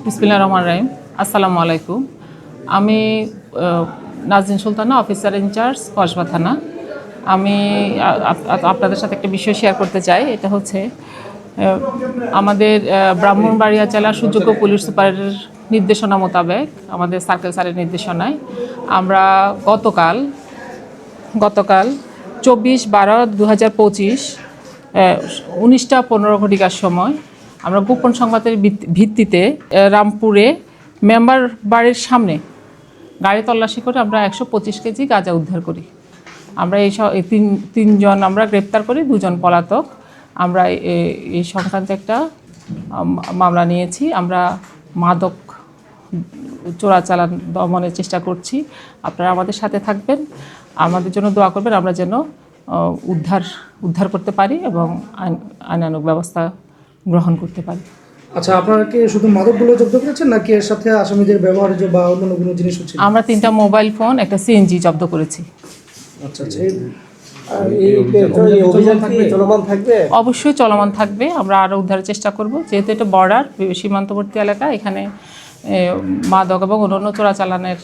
বিসমিল্লা রহমান রাহিম। আসসালামু আলাইকুম। আমি আহ, Nazrin Sultana officer in charge Kasba থানা। আমি আপনাদের সাথে একটা বিষয় শেয়ার করতে চাই। এটা হচ্ছে আমাদের ব্রাহ্মণবাড়িয়া জেলার সুযোগ্য পুলিশ সুপারের নির্দেশনা মোতাবেক আমাদের সার্কেল স্যারের নির্দেশনায় আমরা গতকাল গতকাল চব্বিশ বারো দু হাজার পঁচিশ উনিশটা পনেরো ঘটিকার সময় আমরা গোপন সংবাদের ভিত্তি- ভিত্তিতে রামপুরে মেম্বার বাড়ির সামনে গাড়ি তল্লাশি করে আমরা একশো পঁচিশ কেজি গাঁজা উদ্ধার করি। আমরা এই তিন তিনজন আমরা গ্রেপ্তার করি, দুজন পলাতক। আমরা এই সংক্রান্ত একটা মামলা নিয়েছি। আমরা মাদক চোরাচালান দমনের চেষ্টা করছি। আপনারা আমাদের সাথে থাকবেন। আমাদের জন্য দোয়া করবেন। আমরা যেন উদ্ধার উদ্ধার করতে পারি এবং আইন আইনানুগ ব্যবস্থা গ্রহণ করতে পারি। আচ্ছা আপনারা কি শুধু মাদকগুলো জব্দ করেছেন নাকি এর সাথে আসামিদের ব্যবহার্য বা অন্যান্য কোনো জিনিস হচ্ছে? আমরা তিনটা মোবাইল ফোন একটা সিএনজি জব্দ করেছি। আচ্ছা আচ্ছা। এই এই অভিযান কি চলমান থাকবে? অবশ্যই চলমান থাকবে। আমরা আরও উদ্ধারের চেষ্টা করব। যেহেতু এটা বর্ডার সীমান্তবর্তী এলাকা এখানে মাদক এবং অন্যান্য চোরাচালানের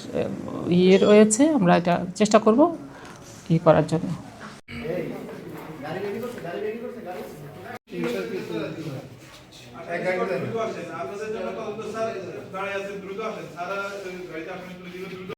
ইয়ে রয়েছে। আমরা এটা চেষ্টা করব ই করার জন্য। আপনাদের জন্য তদন্ত স্যার দাঁড়িয়ে আছেন দ্রুত আসেন সারা গাড়িতে আপনি দ্রুত